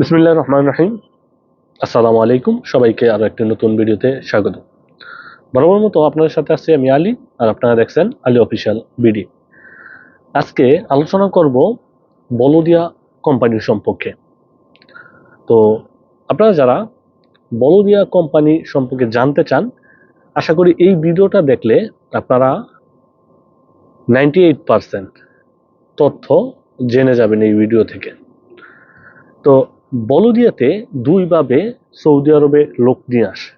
বিসমিল্লাহ রহমান রাহিম। আসসালামু আলাইকুম। সবাইকে আরও একটি নতুন ভিডিওতে স্বাগত। বরাবর মতো আপনাদের সাথে আছি আমি আলী, আর আপনারা দেখছেন আলী অফিসিয়াল বিডি। আজকে আলোচনা করব বলদিয়া কোম্পানির সম্পর্কে। তো আপনারা যারা বলদিয়া কোম্পানি সম্পর্কে জানতে চান, আশা করি এই ভিডিওটা দেখলে আপনারা নাইনটি এইট তথ্য জেনে যাবেন এই ভিডিও থেকে। তো বলদিয়াতে দুইভাবে সৌদি আরবে লোক নিয়ে আসে।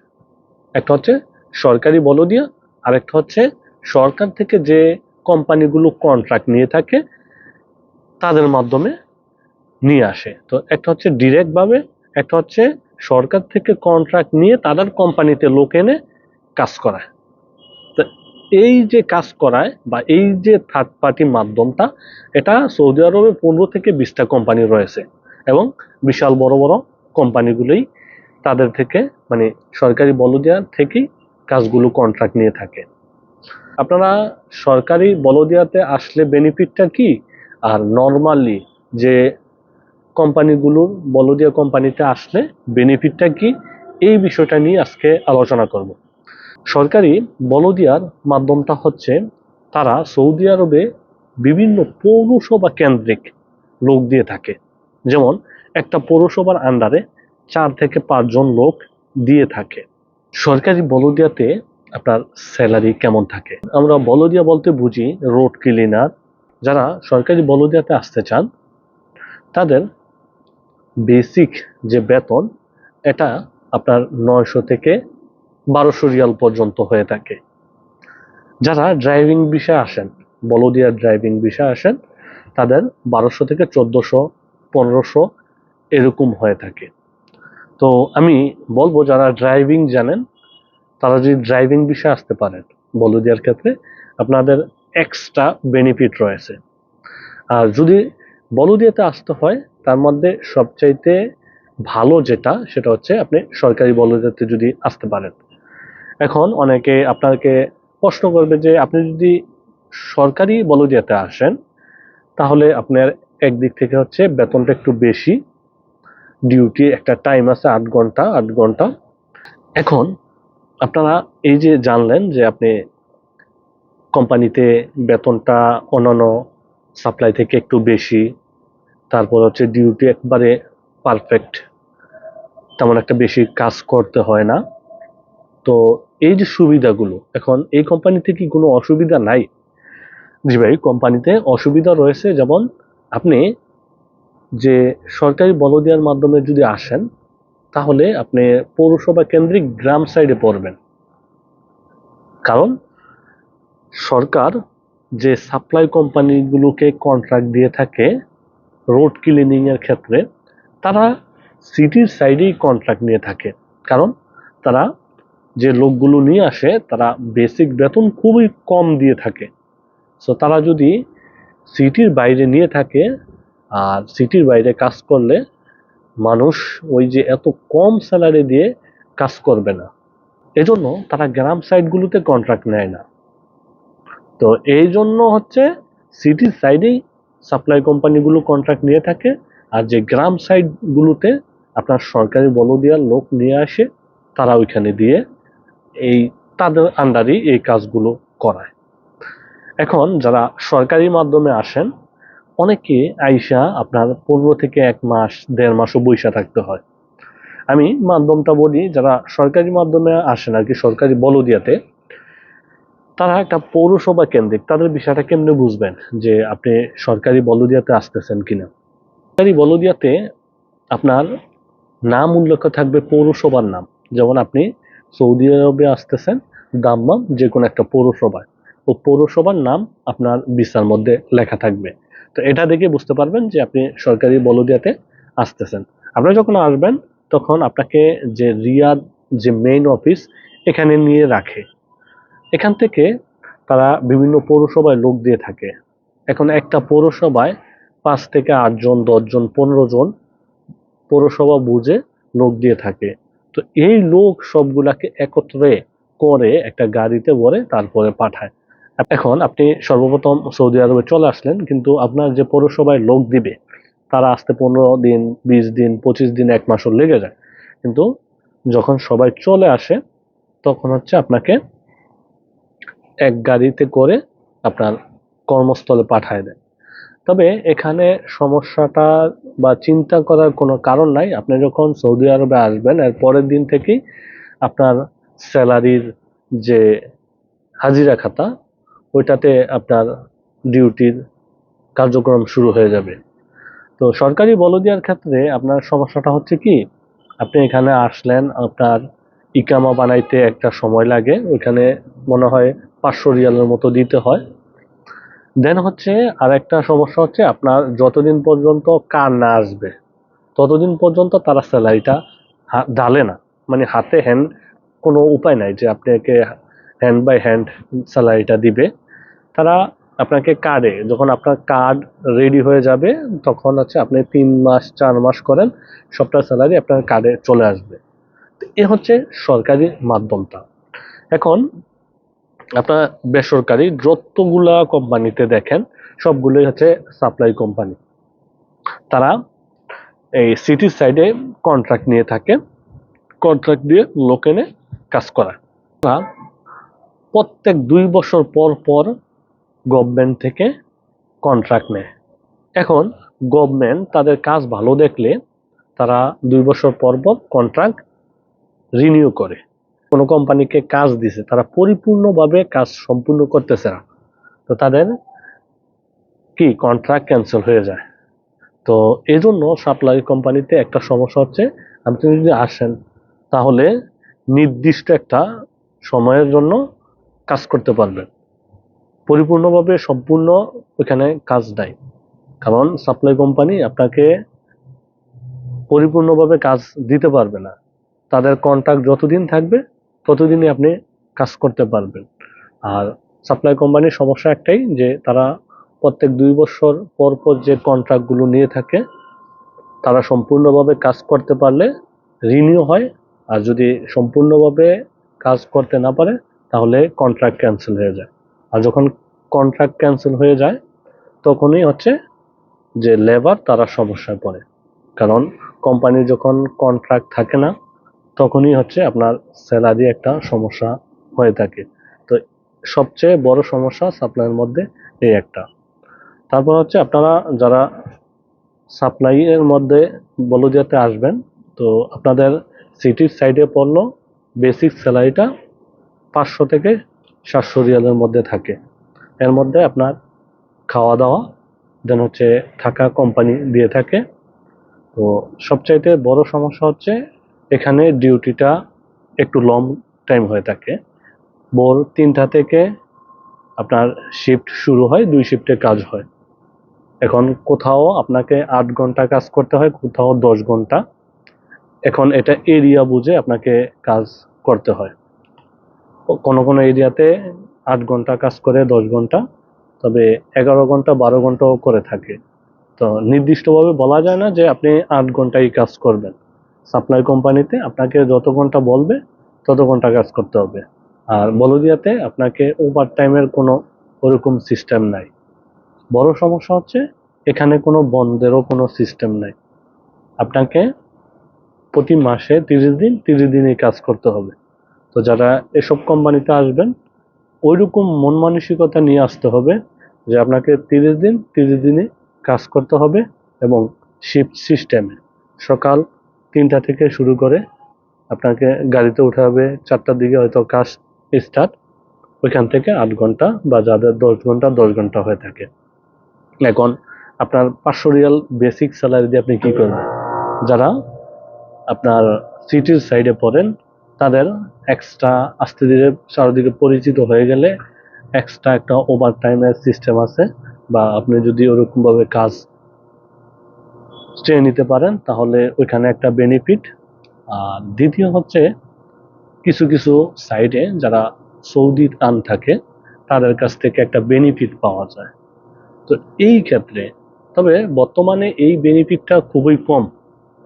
একটা হচ্ছে সরকারি বলদিয়া আর একটা হচ্ছে সরকার থেকে যে কোম্পানিগুলো কন্ট্রাক্ট নিয়ে থাকে, তাদের মাধ্যমে নিয়ে আসে। তো একটা হচ্ছে ডিরেক্ট ভাবে, একটা হচ্ছে সরকার থেকে কন্ট্রাক্ট নিয়ে তাদের কোম্পানিতে লোক এনে কাজ করায়। তো এই যে কাজ করায় বা এই যে থার্ড পার্টি মাধ্যমটা, এটা সৌদি আরবে পনেরো থেকে বিশটা কোম্পানি রয়েছে। এবং বিশাল বড় বড় কোম্পানিগুলোই তাদের থেকে মানে সরকারি বলদিয়া থেকেই কাজগুলো কন্ট্রাক্ট নিয়ে থাকে। আপনারা সরকারি বলদিয়াতে আসলে বেনিফিটটা কি? আর নর্মালি যে কোম্পানিগুলোর বলদিয়া কোম্পানিতে আসলে বেনিফিটটা কি? এই বিষয়টা নিয়ে আজকে আলোচনা করব। সরকারি বলদিয়ার মাধ্যমটা হচ্ছে তারা সৌদি আরবে বিভিন্ন পৌরসভা কেন্দ্রিক লোক দিয়ে থাকে। যেমন, একটা পৌরসভার আন্ডারে চার থেকে পাঁচজন লোক দিয়ে থাকে। সরকারি বলদিয়াতে আপনার স্যালারি কেমন থাকে? আমরা বলদিয়া বলতে বুঝি রোড ক্লিনার। যারা সরকারি বলদিয়াতে আসতে চান, তাদের বেসিক যে বেতন, এটা আপনার নয়শো থেকে বারোশো রিয়াল পর্যন্ত হয়ে থাকে। যারা ড্রাইভিং বিষয়ে আসেন, বলদিয়ার ড্রাইভিং বিষয়ে আসেন, তাদের বারোশো থেকে চোদ্দোশো পনেরোশো এরকম হয়ে থাকে। তো আমি বলব, যারা ড্রাইভিং জানেন, তারা যদি ড্রাইভিং বিষয়ে আসতে পারেন বলদিয়ার ক্ষেত্রে, আপনাদের এক্সট্রা বেনিফিট রয়েছে। আর যদি বলদিয়াতে আসতে হয়, তার মধ্যে সবচাইতে ভালো যেটা, সেটা হচ্ছে আপনি সরকারি বলদিয়াতে যদি আসতে পারেন। এখন অনেকে আপনাকে প্রশ্ন করবে যে, আপনি যদি সরকারি বলদিয়াতে আসেন, তাহলে আপনার একদিক থেকে হচ্ছে বেতনটা একটু বেশি ডিউটি একটা টাইম আছে আট ঘণ্টা আট ঘণ্টা। এখন আপনারা এই যে জানলেন যে আপনি কোম্পানিতে বেতনটা অন্যান্য সাপ্লাই থেকে একটু বেশি, তারপর হচ্ছে ডিউটি একবারে পারফেক্ট তেমন একটা বেশি কাজ করতে হয় না। তো এই যে সুবিধাগুলো, এখন এই কোম্পানিতে কি কোনো অসুবিধা নাই? জি ভাই, কোম্পানিতে অসুবিধা রয়েছে যেমন আপনি যে সরকারি বলদিয়ার মাধ্যমে যদি আসেন, তাহলে আপনি পৌরসভা কেন্দ্রিক গ্রাম সাইডে পড়বেন। কারণ সরকার যে সাপ্লাই কোম্পানিগুলোকে কন্ট্রাক্ট দিয়ে থাকে রোড ক্লিনিং এর ক্ষেত্রে, তারা সিটির সাইডেই কন্ট্রাক্ট নিয়ে থাকে। কারণ তারা যে লোকগুলো নিয়ে আসে, তারা বেসিক বেতন খুবই কম দিয়ে থাকে। সো তারা যদি সিটির বাইরে নিয়ে থাকে আর সিটির বাইরে কাজ করলে মানুষ ওই যে এত কম স্যালারি দিয়ে কাজ করবে না। এজন্য তারা গ্রাম সাইডগুলোতে কন্ট্রাক্ট নেয় না। তো এই জন্য হচ্ছে সিটির সাইডেই সাপ্লাই কোম্পানিগুলো কন্ট্রাক্ট নিয়ে থাকে আর যে গ্রাম সাইডগুলোতে আপনার সরকারি বলদিয়ার লোক নিয়ে আসে, তারা ওইখানে দিয়ে এই তাদের আন্ডারেই এই কাজগুলো করায়। এখন যারা সরকারি মাধ্যমে আসেন অনেকে আইসা আপনার পনেরো থেকে এক মাস, দেড় মাসও বৈশা থাকতে হয়। আমি মাধ্যমটা বলি, যারা সরকারি মাধ্যমে আসেন আর কি, সরকারি বলদিয়াতে, তারা একটা পৌরসভা কেন্দ্রিক, তাদের বিষয়টা কেমনে বুঝবেন যে আপনি সরকারি বলদিয়াতে আসতেছেন কিনা? সরকারি বলদিয়াতে আপনার নাম উল্লেখ থাকবে পৌরসভার নাম। যেমন আপনি সৌদি আরবে আসতেছেন, দাম্মাম যে কোনো একটা পৌরসভায়। ও পৌরসভার নাম আপনার ভিসার মধ্যে লেখা থাকবে। তো এটা দেখে বুঝতে পারবেন যে আপনি সরকারি বলদিয়াতে আসতেছেন। আপনারা যখন আসবেন, তখন আপনাকে যে রিয়াদ, যে মেইন অফিস এখানে নিয়ে রাখে। এখান থেকে তারা বিভিন্ন পৌরসভায় লোক দিয়ে থাকে। এখন একটা পৌরসভায় পাঁচ থেকে আটজন দশজন পনেরো জন পৌরসভা বুঝে লোক দিয়ে থাকে। তো এই লোক সবগুলাকে একত্রে করে একটা গাড়িতে ভরে তারপরে পাঠায়। এখন আপনি সর্বপ্রথম সৌদি আরবে চলে আসলেন, কিন্তু আপনার যে পৌরসভায় লোক দিবে, তারা আসতে পনেরো দিন, বিশ দিন, পঁচিশ দিন, এক মাসও লেগে যায়। কিন্তু যখন সবাই চলে আসে, তখন হচ্ছে আপনাকে এক গাড়িতে করে আপনার কর্মস্থলে পাঠায় দেয়। তবে এখানে সমস্যাটা বা চিন্তা করার কোনো কারণ নাই। আপনি যখন সৌদি আরবে আসবেন, এর পরের দিন থেকেই আপনার স্যালারির যে হাজিরা খাতা ওইটাতে আপনার ডিউটির কার্যক্রম শুরু হয়ে যাবে। তো সরকারি বলদিয়ার ক্ষেত্রে আপনার সমস্যাটা হচ্ছে কি, আপনি এখানে আসলেন, আপনার ইকামা বানাইতে একটা সময় লাগে, ওইখানে মনে হয় পাঁচশো রিয়ালের মতো দিতে হয়। দেন হচ্ছে আর একটা সমস্যা হচ্ছে আপনার যতদিন পর্যন্ত কার না আসবে, ততদিন পর্যন্ত তারা স্যালারিটা ডালে না। মানে হাতে হ্যান্ড কোনো উপায় নাই যে আপনাকে হ্যান্ড বাই হ্যান্ড স্যালারিটা দিবে। তারা আপনাকে কার্ডে যখন আপনার কার্ড রেডি হয়ে যাবে, তখন হচ্ছে আপনি তিন মাস, চার মাস করেন, সবটা স্যালারি আপনার কার্ডে চলে আসবে। এ হচ্ছে সরকারি মাধ্যমটা। এখন, আপনার বেসরকারি যতগুলা কোম্পানিতে দেখেন, সবগুলোই হচ্ছে সাপ্লাই কোম্পানি তারা এই সিটির সাইডে কন্ট্রাক্ট নিয়ে থাকে কন্ট্রাক্ট দিয়ে লোক এনে কাজ করা প্রত্যেক দুই বছর পর পর গভর্নমেন্ট থেকে কন্ট্রাক্ট নেয়। এখন গভর্নমেন্ট তাদের কাজ ভালো দেখলে তারা দুই বছর পর পর কন্ট্রাক্ট রিনিউ করে। কোনো কোম্পানিকে কাজ দিছে, তারা পরিপূর্ণভাবে কাজ সম্পূর্ণ করতেছে না। তো তাদের কি কন্ট্রাক্ট ক্যান্সেল হয়ে যায়। তো এই জন্য সাপ্লাই কোম্পানিতে একটা সমস্যা হচ্ছে, আপনি যদি আসেন, তাহলে নির্দিষ্ট একটা সময়ের জন্য কাজ করতে পারবেন। পরিপূর্ণভাবে সম্পূর্ণ ওখানে কাজ নাই। কারণ সাপ্লাই কোম্পানি আপনাকে পরিপূর্ণভাবে কাজ দিতে পারবে না। তাদের কন্ট্রাক্ট যতদিন থাকবে, ততদিনই আপনি কাজ করতে পারবেন। আর সাপ্লাই কোম্পানির সমস্যা একটাই যে তারা প্রত্যেক দুই বছর পর পর যে কন্ট্রাক্টগুলো নিয়ে থাকে, তারা সম্পূর্ণভাবে কাজ করতে পারলে রিনিউ হয়। আর যদি সম্পূর্ণভাবে কাজ করতে না পারে, তাহলে কন্ট্রাক্ট ক্যান্সেল হয়ে যায়। আর যখন কন্ট্রাক্ট ক্যান্সেল হয়ে যায়, তখনই হচ্ছে যে লেবার তারা সমস্যায় পড়ে। কারণ কোম্পানির যখন কন্ট্রাক্ট থাকে না, তখনই হচ্ছে আপনার স্যালারি একটা সমস্যা হয়ে থাকে। তো সবচেয়ে বড় সমস্যা সাপ্লাইয়ের মধ্যে এই একটা। তারপর হচ্ছে আপনারা যারা সাপ্লাইয়ের মধ্যে বলদিয়াতে আসবেন, তো আপনাদের সিটির সাইডে পড়ল বেসিক স্যালারিটা পাঁচশো থেকে সাতশো রিয়ালের মধ্যে থাকে। এর মধ্যে আপনার খাওয়া দাওয়া দেন হচ্ছে থাকা কোম্পানি দিয়ে থাকে। তো সবচাইতে বড় সমস্যা হচ্ছে এখানে ডিউটিটা একটু লং টাইম হয়ে থাকে। ভোর তিনটা থেকে আপনার শিফট শুরু হয়, দুই শিফটে কাজ হয়। এখন কোথাও আপনাকে আট ঘণ্টা কাজ করতে হয়, কোথাও দশ ঘণ্টা। এখন এটা এরিয়া বুঝে আপনাকে কাজ করতে হয়। কোনো কোনো এরিয়াতে আট ঘণ্টা কাজ করে, দশ ঘণ্টা, তবে এগারো ঘণ্টা, বারো ঘন্টাও করে থাকে। তো নির্দিষ্টভাবে বলা যায় না যে আপনি আট ঘন্টাই কাজ করবেন। সাপ্লাই কোম্পানিতে আপনাকে যত ঘণ্টা বলবে, তত ঘণ্টা কাজ করতে হবে। আর বলদিয়াতে আপনাকে ওভার টাইমের কোনো ওরকম সিস্টেম নাই। বড় সমস্যা হচ্ছে, এখানে কোনো বন্ধেরও কোনো সিস্টেম নাই। আপনাকে প্রতি মাসে তিরিশ দিন, তিরিশ দিনই কাজ করতে হবে। তো যারা এসব কোম্পানিতে আসবেন ওইরকম মন মানসিকতা নিয়ে আসতে হবে যে আপনাকে তিরিশ দিন, তিরিশ দিনে কাজ করতে হবে এবং শিফট সিস্টেমে সকাল তিনটা থেকে শুরু করে আপনাকে গাড়িতে উঠে হবে, চারটার দিকে হয়তো কাজ স্টার্ট ওইখান থেকে আট ঘণ্টা বা যাদের দশ ঘণ্টা দশ ঘণ্টা হয়ে থাকে। এখন আপনার পাঁচশো রিয়াল বেসিক স্যালারি দিয়ে আপনি কি করবেন? যারা আপনার সিটির সাইডে পড়েন, তাদের এক্সট্রা আস্তে ধীরে চারিদিকে পরিচিত হয়ে গেলে এক্সট্রা একটা ওভার টাইমের সিস্টেম আছে বা আপনি যদি ওরকমভাবে কাজ চেয়ে নিতে পারেন, তাহলে ওইখানে একটা বেনিফিট আর দ্বিতীয় হচ্ছে, কিছু কিছু সাইডে যারা সৌদি টান থাকে, তাদের কাছ থেকে একটা বেনিফিট পাওয়া যায়। তো এই ক্ষেত্রে, তবে বর্তমানে এই বেনিফিটটা খুবই কম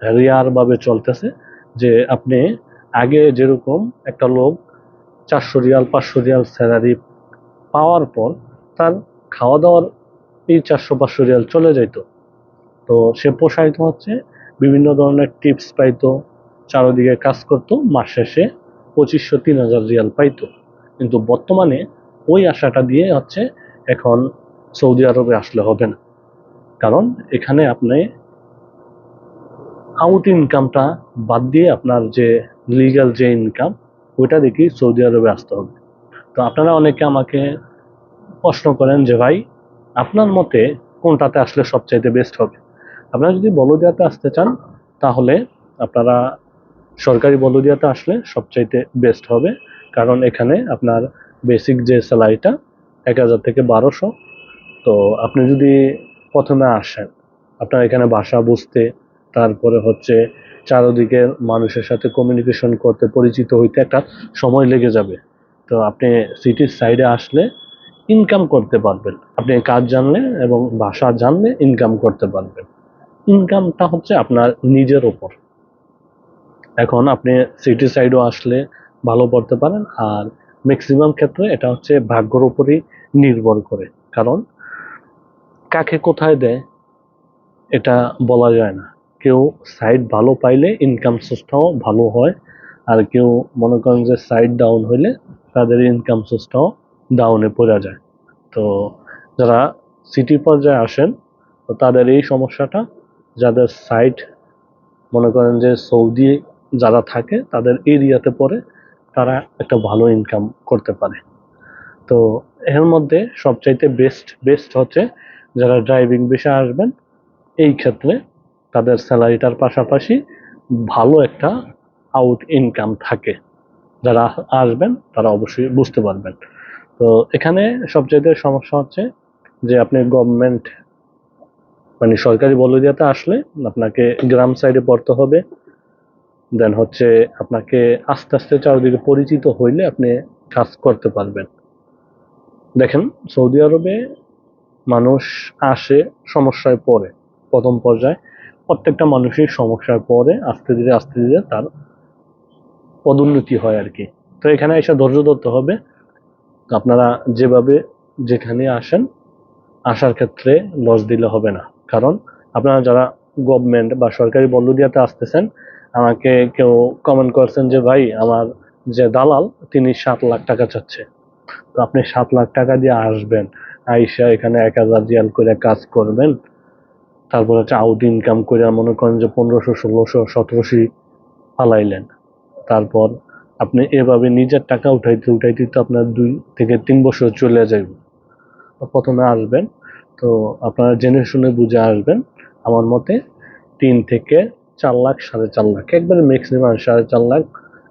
রেয়ার ভাবে চলতেছে যে আপনি আগে যেরকম একটা লোক চারশো রিয়াল, পাঁচশো রিয়াল স্যালারি পাওয়ার পর তার খাওয়া দাওয়ার এই চারশো, পাঁচশো রিয়াল চলে যাইতো। তো সে প্রসারিত হচ্ছে, বিভিন্ন ধরনের টিপস পাইতো, চারোদিকে কাজ করতো, মাস শেষে পঁচিশশো, তিন হাজার রিয়াল পাইতো। কিন্তু বর্তমানে ওই আশাটা দিয়ে হচ্ছে এখন সৌদি আরবে আসলে হবে না। কারণ এখানে আপনি আউট ইনকামটা বাদ দিয়ে আপনার যে লিগ্যাল যে ইনকাম ওইটা দেখি সৌদি আরবে আসতে হবে। তো আপনারা অনেকে আমাকে প্রশ্ন করেন যে, ভাই, আপনার মতে কোনটাতে আসলে সবচাইতে বেস্ট হবে? আপনারা যদি বলদিয়াতে আসতে চান, তাহলে আপনারা সরকারি বলদিয়াতে আসলে সবচাইতে বেস্ট হবে। কারণ এখানে আপনার বেসিক যে স্যালারিটা এক হাজার থেকে বারোশো। তো আপনি যদি প্রথমে আসেন, আপনার এখানে বাসা বুঝতে তারপরে হচ্ছে চারদিকের মানুষের সাথে কমিউনিকেশন করতে পরিচিত হইতে একটা সময় লেগে যাবে। তো আপনি সিটির সাইডে আসলে ইনকাম করতে পারবেন। আপনি কাজ জানলে এবং ভাষা জানলে ইনকাম করতে পারবেন। ইনকামটা হচ্ছে আপনার নিজের ওপর এখন আপনি সিটি সাইডও আসলে ভালো পড়তে পারেন আর ম্যাক্সিমাম ক্ষেত্রে এটা হচ্ছে ভাগ্যর উপরই নির্ভর করে। কারণ কাকে কোথায় দেয় এটা বলা যায় না। কেউ সাইড ভালো পাইলে ইনকাম সোর্সটাও ভালো হয়। আর কেউ মনে করেন যে সাইড ডাউন হইলে তাদের ইনকাম সোর্সটাও ডাউনে পড়ে যায়। তো যারা সিটি পর্যায়ে আসেন, তো তাদের এই সমস্যাটা, যাদের সাইট মনে করেন যে সৌদি যারা থাকে, তাদের এরিয়াতে পড়ে তারা একটা ভালো ইনকাম করতে পারে। তো এর মধ্যে সবচাইতে বেস্ট বেস্ট হচ্ছে যারা ড্রাইভিং বিষয়ে আসবেন, এই ক্ষেত্রে তাদের স্যালারিটার পাশাপাশি ভালো একটা আউট ইনকাম থাকে। যারা আসবেন, তারা অবশ্যই বুঝতে পারবেন। তো এখানে সবচাইতে সমস্যা হচ্ছে যে আপনি গভর্নমেন্ট মানে সরকারি বলদিয়াতে আসলে আপনাকে গ্রাম সাইডে পড়তে হবে। দেন হচ্ছে আপনাকে আস্তে আস্তে চারদিকে পরিচিত হইলে আপনি কাজ করতে পারবেন। দেখেন, সৌদি আরবে মানুষ আসে সমস্যায় পড়ে। প্রথম পর্যায়ে প্রত্যেকটা মানুষই সমস্যার পরে আস্তে ধীরে আস্তে ধীরে তার পদোন্নতি হয় আর কি। তো এখানে এসে ধৈর্য ধরতে হবে। আপনারা যেভাবে যেখানে আসেন, আসার ক্ষেত্রে লস দিলে হবে না। কারণ আপনারা যারা গভর্নমেন্ট বা সরকারি বল্লদিয়াতে আসতেছেন, আমাকে কেউ কমেন্ট করছেন যে, ভাই, আমার যে দালাল, তিনি সাত লাখ টাকা চাচ্ছে। তো আপনি সাত লাখ টাকা দিয়ে আসবেন, আইসা এখানে এক হাজার রিয়াল করে কাজ করবেন। তারপর হচ্ছে আউট ইনকাম করে মনে করেন যে পনেরোশো, ষোলোশো, সতেরোশো পালাইলেন তারপর আপনি এভাবে নিজের টাকা উঠাইতে উঠাইতে তো আপনার দুই থেকে তিন বছর চলে তো প্রথমে আসবেন, তো আপনারা জেনে শুনে বুঝে আসবেন। আমার মতে তিন থেকে চার লাখ, সাড়ে চার লাখ, একবারে ম্যাক্সিমাম সাড়ে চার লাখ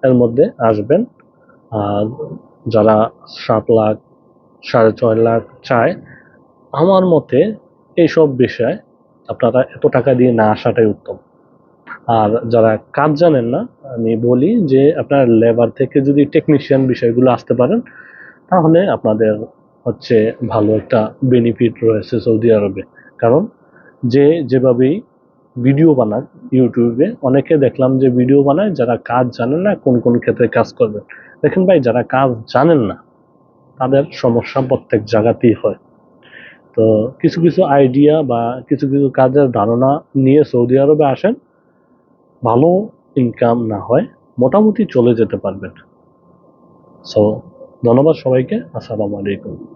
এর মধ্যে আসবেন। আর যারা সাত লাখ, সাড়ে ছয় লাখ চায়, আমার মতে এইসব বিষয় আপনারা এত টাকা দিয়ে না আসাটাই উত্তম। আর যারা কাজ জানেন না, আমি বলি যে আপনার লেবার থেকে যদি টেকনিশিয়ান বিষয়গুলো আসতে পারেন, তাহলে আপনাদের হচ্ছে ভালো একটা বেনিফিট রয়েছে সৌদি আরবে। কারণ যে যেভাবেই ভিডিও বানায় ইউটিউবে অনেকে দেখলাম যে ভিডিও বানায়, যারা কাজ জানেন না কোন কোন ক্ষেত্রে কাজ করবেন। দেখেন ভাই, যারা কাজ জানেন না, তাদের সমস্যা প্রত্যেক জায়গাতেই হয়। তো কিছু কিছু আইডিয়া বা কিছু কিছু কাজের ধারণা নিয়ে সৌদি আরবে আসেন, ভালো ইনকাম না হয়, মোটামুটি চলে যেতে পারবেন। সো ধন্যবাদ সবাইকে, আসসালামু আলাইকুম।